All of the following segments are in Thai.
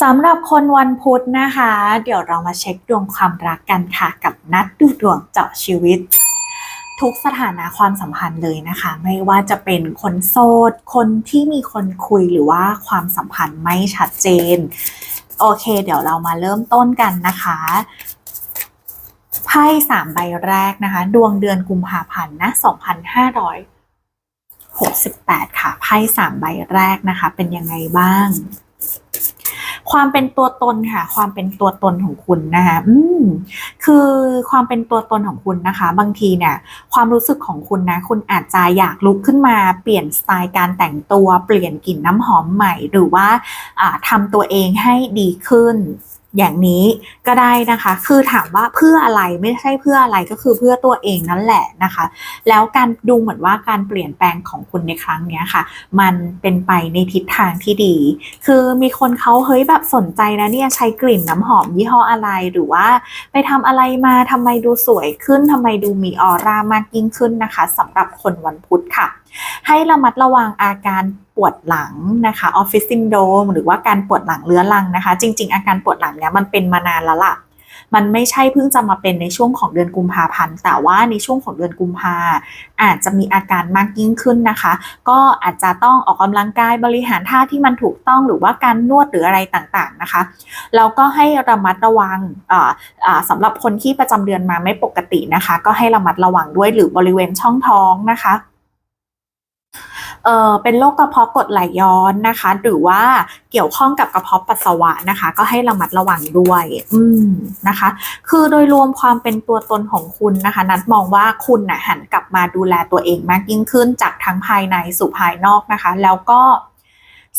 สำหรับคนวันพุธนะคะ เดี๋ยวเรามาเช็คดวงความรักกันค่ะ กับนัดดูดวงเจาะชีวิต ทุกสถานะความสัมพันธ์เลยนะคะ ไม่ว่าจะเป็นคนโสดคนที่มีคนคุยหรือว่าความสัมพันธ์ไม่ชัดเจน โอเค เดี๋ยวเรามาเริ่มต้นกันนะคะไพ่สามใบแรกนะคะ ดวงเดือนกุมภาพันธ์นะ2568 ค่ะไพ่สามใบแรกนะคะ เป็นยังไงบ้าง ความเป็นตัวตนค่ะ ความเป็นตัวตนของคุณนะคะอืมคือความเป็นตัวตนของคุณนะคะ บางทีเนี่ยความรู้สึกของคุณนะ คุณอาจจะอยากลุกขึ้นมาเปลี่ยนสไตล์การแต่งตัวเปลี่ยนกลิ่นน้ำหอมใหม่ หรือว่าอ่าทำตัวเองให้ดีขึ้น อย่างนี้ก็ได้นะคะ คือถามว่าเพื่ออะไรไม่ใช่เพื่ออะไรก็คือเพื่อตัวเองนั่นแหละนะคะ แล้วการดูเหมือนว่าการเปลี่ยนแปลงของคุณในครั้งนี้ค่ะ มันเป็นไปในทิศทางที่ดี คือมีคนเขาเฮ้ยแบบสนใจนะเนี่ยใช้กลิ่นน้ำหอมยี่ห้ออะไรหรือว่า ไปทำอะไรมาทำไมดูสวยขึ้นทำไมดูมีออร่ามากยิ่งขึ้นนะคะสำหรับคนวันพุธค่ะ ให้ระมัดระวังอาการปวดหลังนะคะออฟฟิศซินโดมหรือว่าการปวดหลังเรื้อรังนะคะ จริง ๆ อาการปวดหลังเนี้ยมันเป็นมานานแล้วล่ะมันไม่ใช่เพิ่งจะมาเป็นในช่วงของเดือนกุมภาพันธ์ แต่ว่าในช่วงของเดือนกุมภาอาจจะมีอาการมากยิ่งขึ้นนะคะ ก็อาจจะต้องออกกำลังกายบริหารท่าที่มันถูกต้องหรือว่าการนวดหรืออะไรต่างๆนะคะแล้วก็ให้ระมัดระวังอ่าอ่าสำหรับคนที่ประจำเดือนมาไม่ปกตินะคะ ก็ให้ระมัดระวังด้วยหรือบริเวณช่องท้องนะคะ เอ่อเป็นโรคกระเพาะกรดไหลย้อนนะคะ หรือว่าเกี่ยวข้องกับกระเพาะปัสสาวะนะคะ ก็ให้ระมัดระวังด้วย อืมนะคะ คือโดยรวมความเป็นตัวตนของคุณนะคะ นัดมองว่าคุณนะหันกลับมาดูแลตัวเองมากยิ่งขึ้นจากทั้งภายในสู่ภายนอกนะคะ แล้วก็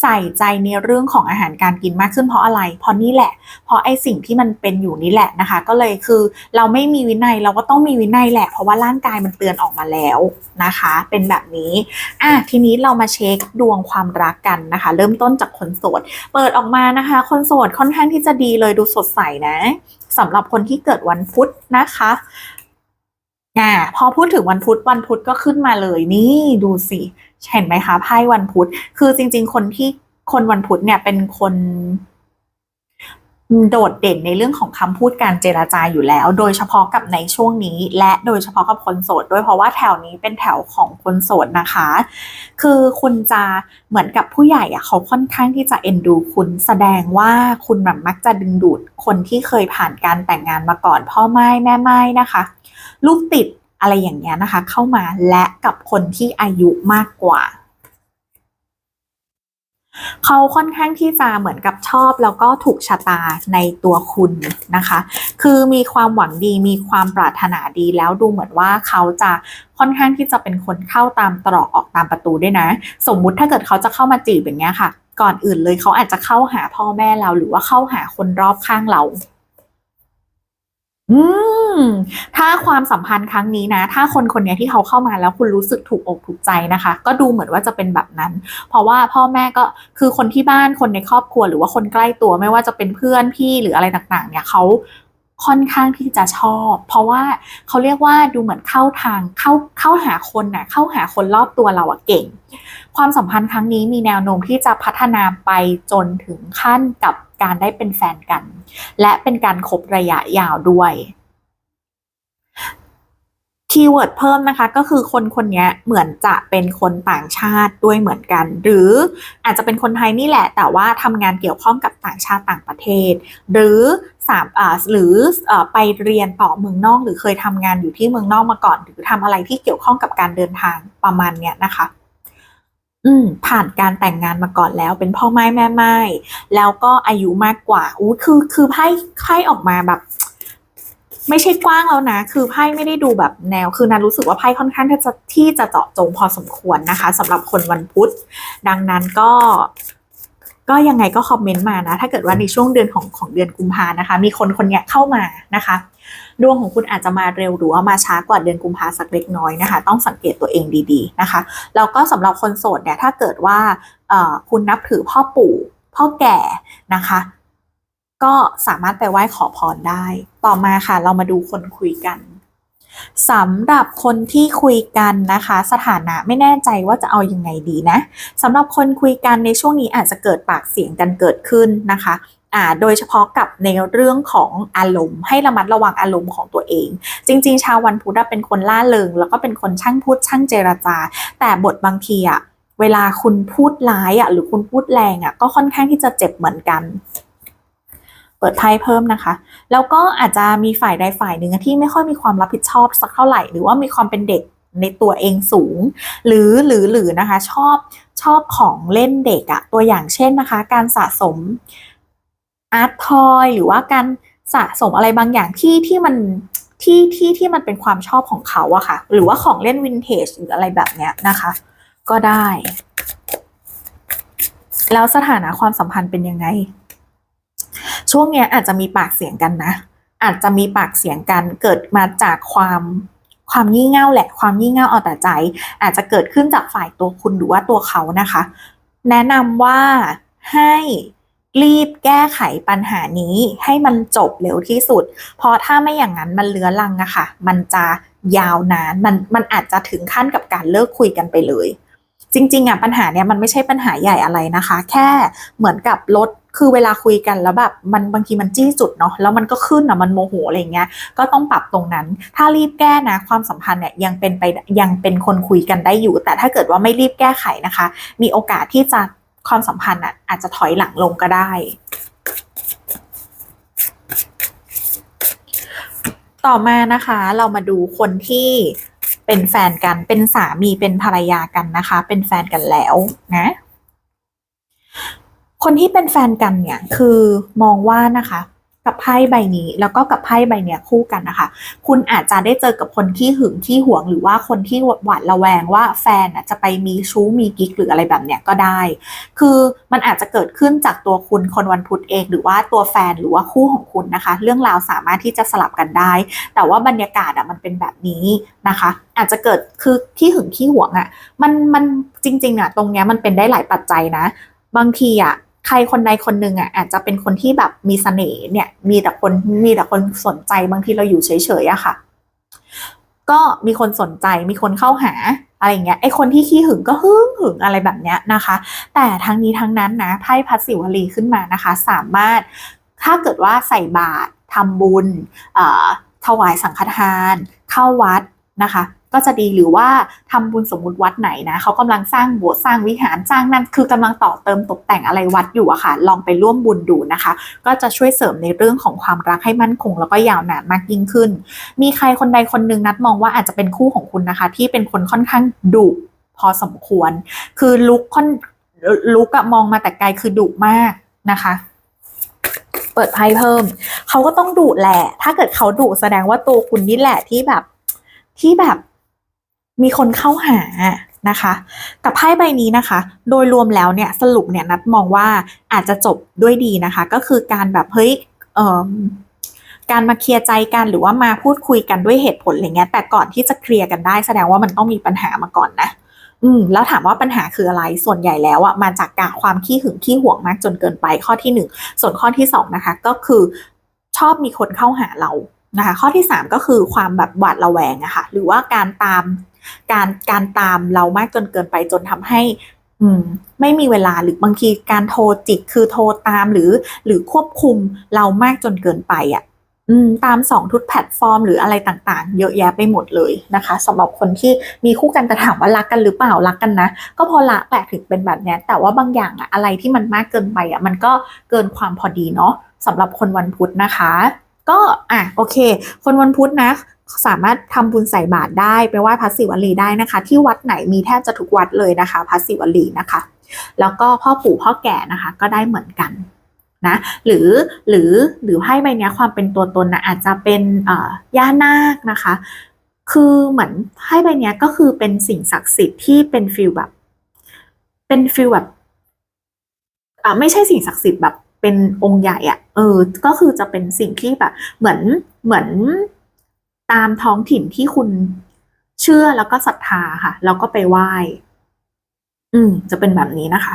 ใส่ใจในเรื่องของอาหารการกินมากขึ้นเพราะอะไร เพราะนี่แหละ เพราะไอสิ่งที่มันเป็นอยู่นี่แหละนะคะ ก็เลยคือเราไม่มีวินัยเราก็ต้องมีวินัยแหละ เพราะว่าร่างกายมันเตือนออกมาแล้วนะคะ เป็นแบบนี้อะทีนี้เรามาเช็คดวงความรักกันนะคะ เริ่มต้นจากคนโสด เปิดออกมานะคะ คนโสดค่อนข้างที่จะดีเลยดูสดใสนะสำหรับคนที่เกิดวันพุธนะคะอ่าพอพูดถึงวันพุธวันพุธก็ขึ้นมาเลยนี่ดูสิ เห็นไหมคะไพ่วันพุธคือจริง ๆ คนที่คนวันพุธเนี่ยเป็นคนโดดเด่นในเรื่องของคำพูดการเจราจาอยู่แล้ว โดยเฉพาะกับในช่วงนี้ และโดยเฉพาะกับคนโสดด้วยเพราะว่าแถวนี้เป็นแถวของคนโสดนะคะ คือคุณจะเหมือนกับผู้ใหญ่อะเขาค่อนข้างที่จะเอ็นดูคุณแสดงว่าคุณแบบมักจะดึงดูดคนที่เคยผ่านการแต่งงานมาก่อนพ่อไม้แม่ไม้นะคะ ลูกติด อะไรอย่างเงี้ยนะคะ เข้ามาและกับคนที่อายุมากกว่าเขาค่อนข้างที่จะเหมือนกับชอบแล้วก็ถูกชะตาในตัวคุณนะคะ คือมีความหวังดีมีความปรารถนาดีแล้วดูเหมือนว่าเขาจะค่อนข้างที่จะเป็นคนเข้าตามตรอกออกตามประตูด้วยนะ สมมุติถ้าเกิดเขาจะเข้ามาจีบอย่างเงี้ยค่ะ ก่อนอื่นเลยเขาอาจจะเข้าหาพ่อแม่เราหรือว่าเข้าหาคนรอบข้างเรา อืมถ้าความสัมพันธ์ครั้งนี้นะ ถ้าคนคนนี้ที่เขาเข้ามาแล้วคุณรู้สึกถูกอกถูกใจนะคะ ก็ดูเหมือนว่าจะเป็นแบบนั้น เพราะว่าพ่อแม่ก็คือคนที่บ้านคนในครอบครัว หรือว่าคนใกล้ตัวไม่ว่าจะเป็นเพื่อนพี่หรืออะไรต่างๆ เนี่ยเขาค่อนข้างที่จะชอบ เพราะว่าเขาเรียกว่าดูเหมือนเข้าทางเข้าเข้าหาคนน่ะเข้าหาคนรอบตัวเราอะเก่ง ความสัมพันธ์ครั้งนี้มีแนวโน้มที่จะพัฒนาไปจนถึงขั้นกับ การได้เป็นแฟนกัน และเป็นการคบระยะยาวด้วยคีย์เวิร์ดเพิ่มนะคะก็คือคนคนนี้เหมือนจะเป็นคนต่างชาติด้วยเหมือนกัน หรืออาจจะเป็นคนไทยนี่แหละ แต่ว่าทำงานเกี่ยวข้องกับต่างชาติต่างประเทศ หรือสามหรืออไปเรียนต่อเมืองนอก หรือเคยทำงานอยู่ที่เมืองนอกมาก่อน หรือทำอะไรที่เกี่ยวข้องกับการเดินทางประมาณเนี้ยนะคะ อืมผ่านการแต่งงานมาก่อนแล้ว เป็นพ่อไม้แม่ไม้แล้วก็อายุมากกว่าอู้คือคือไพ่ไพ่ออกมาแบบ ไม่ใช่กว้างแล้วนะ คือไพ่ไม่ได้ดูแบบแนว คือนันรู้สึกว่าไพ่ค่อนข้างที่จะที่จะเจาะจงพอสมควรนะคะสำหรับคนวันพุธ ดังนั้นก็ ก็ยังไงก็คอมเมนต์มานะ ถ้าเกิดว่าในช่วงเดือนของของเดือนกุมภานะคะ มีคนคนเนี้ยเข้ามานะคะ ดวงของคุณอาจจะมาเร็วหรือว่ามาช้ากว่าเดือนกุมภาสักเล็กน้อยนะคะ ต้องสังเกตตัวเองดีๆนะคะ แล้วก็สำหรับคนโสดเนี่ยถ้าเกิดว่าคุณนับถือพ่อปู่ พ่อแก่นะคะ ก็สามารถไปไหว้ขอพรได้ ต่อมาค่ะ เรามาดูคนคุยกัน สำหรับคนที่คุยกันนะคะ สถานะไม่แน่ใจว่าจะเอายังไงดีนะสำหรับคนคุยกันในช่วงนี้อาจจะเกิดปากเสียงกันเกิดขึ้นนะคะอ่าโดยเฉพาะกับในเรื่องของอารมณ์ ให้ระมัดระวังอารมณ์ของตัวเอง จริง ๆ ชาววันพุธเป็นคนล่าเริง แล้วก็เป็นคนช่างพูดช่างเจรจา แต่บทบางทีอะเวลาคุณพูดร้ายอะหรือคุณพูดแรงอะก็ค่อนข้างที่จะเจ็บเหมือนกัน เปิดไพ่เพิ่มนะคะ แล้วก็อาจจะมีฝ่ายใดฝ่ายหนึ่งที่ไม่ค่อยมีความรับผิดชอบสักเท่าไหร่ หรือว่ามีความเป็นเด็กในตัวเองสูง หรือหรือหรือนะคะชอบชอบของเล่นเด็กอะตัวอย่างเช่นนะคะ การสะสมอาร์ตทอยหรือว่าการสะสมอะไรบางอย่างที่ที่มันที่ที่ที่มันเป็นความชอบของเขาอะค่ะ หรือว่าของเล่นวินเทจหรืออะไรแบบเนี้ยนะคะ ก็ได้ แล้วสถานะความสัมพันธ์เป็นยังไง ช่วงเนี้ยอาจจะมีปากเสียงกันนะ อาจจะมีปากเสียงกันเกิดมาจากความความงี่เง่าแหละความงี่เง่าเอาแต่ใจ อาจจะเกิดขึ้นจากฝ่ายตัวคุณหรือว่าตัวเขานะคะ แนะนำว่าให้รีบแก้ไขปัญหานี้ให้มันจบเร็วที่สุด เพราะถ้าไม่อย่างนั้นมันเลื้อรังอะค่ะ มันจะยาวนาน มันมันอาจจะถึงขั้นกับการเลิกคุยกันไปเลย จริงๆอะปัญหาเนี้ยมันไม่ใช่ปัญหาใหญ่อะไรนะคะ แค่เหมือนกับรถ คือเวลาคุยกันแล้วแบบมันบางทีมันจี้จุดเนาะแล้วมันก็ขึ้นอะมันโมโหอะไรเงี้ยก็ต้องปรับตรงนั้น ถ้ารีบแก้นะความสัมพันธ์เนี่ยยังเป็นไปยังเป็นคนคุยกันได้อยู่ แต่ถ้าเกิดว่าไม่รีบแก้ไขนะคะ มีโอกาสที่จะความสัมพันธ์อะอาจจะถอยหลังลงก็ได้ต่อมานะคะเรามาดูคนที่เป็นแฟนกันเป็นสามีเป็นภรรยากันนะคะ เป็นแฟนกันแล้วนะ คนที่เป็นแฟนกันเนี่ยคือมองว่านะคะกับไพ่ใบนี้แล้วก็กับไพ่ใบเนี้ยคู่กันนะคะ คุณอาจจะได้เจอกับคนที่หึงที่หวงหรือว่าคนที่หวาดระแวงว่าแฟนจะไปมีชู้มีกิ๊กหรืออะไรแบบเนี้ยก็ได้ คือมันอาจจะเกิดขึ้นจากตัวคุณคนวันพุธเอง หรือว่าตัวแฟนหรือว่าคู่ของคุณนะคะ เรื่องราวสามารถที่จะสลับกันได้ แต่ว่าบรรยากาศอะมันเป็นแบบนี้นะคะ อาจจะเกิดคือขี้หึงขี้หวงอะมันมันจริงๆอะตรงเนี้ยมันเป็นได้หลายปัจจัยนะ บางทีอะ ใครคนใดคนหนึ่งอะอาจจะเป็นคนที่แบบมีเสน่ห์เนี่ย มีแต่คนมีแต่คนสนใจบางทีเราอยู่เฉยๆอะค่ะ ก็มีคนสนใจมีคนเข้าหาอะไรเงี้ยไอคนที่ขี้หึงก็หึงหึงอะไรแบบเนี้ยนะคะ แต่ทั้งนี้ทั้งนั้นนะไพ่พัสสิวลีขึ้นมานะคะ สามารถถ้าเกิดว่าใส่บาตรทำบุญถวายสังฆทาน เข้าวัดนะคะ ก็จะดีหรือว่าทำบุญสมมุติวัดไหนนะเขากำลังสร้างโบสถ์สร้างวิหารสร้างนั่นคือกำลังต่อเติมตกแต่งอะไรวัดอยู่อะค่ะ ลองไปร่วมบุญดูนะคะ ก็จะช่วยเสริมในเรื่องของความรักให้มั่นคง แล้วก็ยาวนานมากยิ่งขึ้น มีใครคนใดคนหนึ่งนัดมองว่าอาจจะเป็นคู่ของคุณนะคะ ที่เป็นคนค่อนข้างดุพอสมควร คือลุกค่อนลุกอะมองมาแต่ไกลคือดุมากนะคะเปิดไพ่เพิ่ม เขาก็ต้องดุแหละ ถ้าเกิดเขาดุแสดงว่าตัวคุณนี่แหละที่แบบที่แบบ มีคนเข้าหานะคะกับไพ่ใบนี้นะคะ โดยรวมแล้วเนี่ยสรุปเนี่ยนัดมองว่าอาจจะจบด้วยดีนะคะ ก็คือการแบบเฮ้ยเอ่อการมาเคลียร์ใจกันหรือว่ามาพูดคุยกันด้วยเหตุผลอะไรเงี้ยแต่ก่อนที่จะเคลียร์กันได้แสดงว่ามันต้องมีปัญหามาก่อนนะอืมแล้วถามว่าปัญหาคืออะไรส่วนใหญ่แล้วอะมาจากการความขี้หึงขี้หวงมากจนเกินไปข้อที่หนึ่งส่วนข้อที่สองนะคะก็คือชอบมีคนเข้าหาเรา นะคะข้อที่สามก็คือความแบบหวาดระแวงอะคะ่ะหรือว่าการตามการการตามเรามากจนเกินไปจนทำให้อืมไม่มีเวลาหรือบางทีการโทรจิกคือโทรตามหรือ หรือควบคุมเรามากจนเกินไปอะ่ะอืมตามสองทุกแพลตฟอร์ม หรืออะไรต่างๆ เยอะแยะไปหมดเลยนะคะสำหรับคนที่มีคู่กันแต่ถามว่ารักกันหรือเปล่ารักกันนะ ก็พอละแปลกถึงเป็นแบบนี้แต่ว่าบางอย่างอะอะไรที่มันมากเกินไปอะมันก็เกินความพอดีเนาะสำหรับคนวันพุธนะคะ ก็อะโอเค คนวันพุธนะสามารถทำบุญใส่บาตรได้ไปไหว้พระศิวลีได้นะคะ ที่วัดไหนมีแทบจะทุกวัดเลยนะคะพระศิวลีนะคะ แล้วก็พ่อปู่พ่อแก่นะคะ ก็ได้เหมือนกันนะหรือหรือหรือไพ่ใบนี้ความเป็นตัวตนนะอาจจะเป็นย่านาคนะคะ คือเหมือนไพ่ใบนี้ก็คือเป็นสิ่งศักดิ์สิทธิ์ที่เป็นฟิลแบบ เป็นฟิลแบบอ่าไม่ใช่สิ่งศักดิ์สิทธิ์แบบ เป็นองค์ใหญ่อะ่ะ เออ ก็คือจะเป็นสิ่งที่แบบ เหมือนเหมือนตามท้องถิ่นที่คุณเชื่อแล้วก็ศรัทธาค่ะ แล้วก็ไปไหว้อืม จะเป็นแบบนี้นะคะ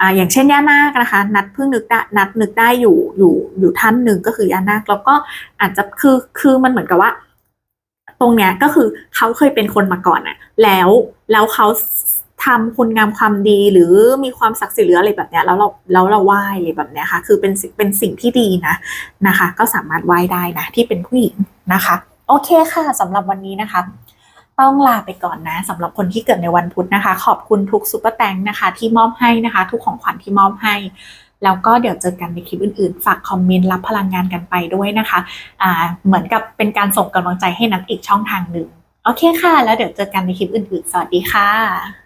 อ่า อย่างเช่นย่านาคนะคะ นัดเพิ่งนึกได้นัดนึกได้อยู่อยู่อยู่ท่านหนึ่งก็คือย่านาคแล้วก็อาจจะคือคือมันเหมือนกับว่า ตรงเนี้ยก็คือเขาเคยเป็นคนมาก่อนอะแล้วแล้วเขา ทำคุณงามความดีหรือมีความศักดิ์สิทธิ์หรืออะไรแบบเนี้ยแล้วเราแล้วเราไหว้อะไรแบบเนี้ยค่ะ คือเป็นเป็นสิ่งที่ดีนะนะคะ ก็สามารถไหว้ได้นะที่เป็นผู้หญิงนะคะ โอเคค่ะสำหรับวันนี้นะคะ ต้องลาไปก่อนนะสำหรับคนที่เกิดในวันพุธนะคะ ขอบคุณทุกซุปเปอร์แตงนะคะ ที่มอบให้นะคะ ทุกของขวัญที่มอบให้แล้วก็เดี๋ยวเจอกันในคลิปอื่นๆ ฝากคอมเมนต์รับพลังงานกันไปด้วยนะคะ อ่า เหมือนกับเป็นการส่งกำลังใจให้นัทอีกช่องทางหนึ่ง โอเคค่ะ แล้วเดี๋ยวเจอกันในคลิปอื่นๆ สวัสดีค่ะ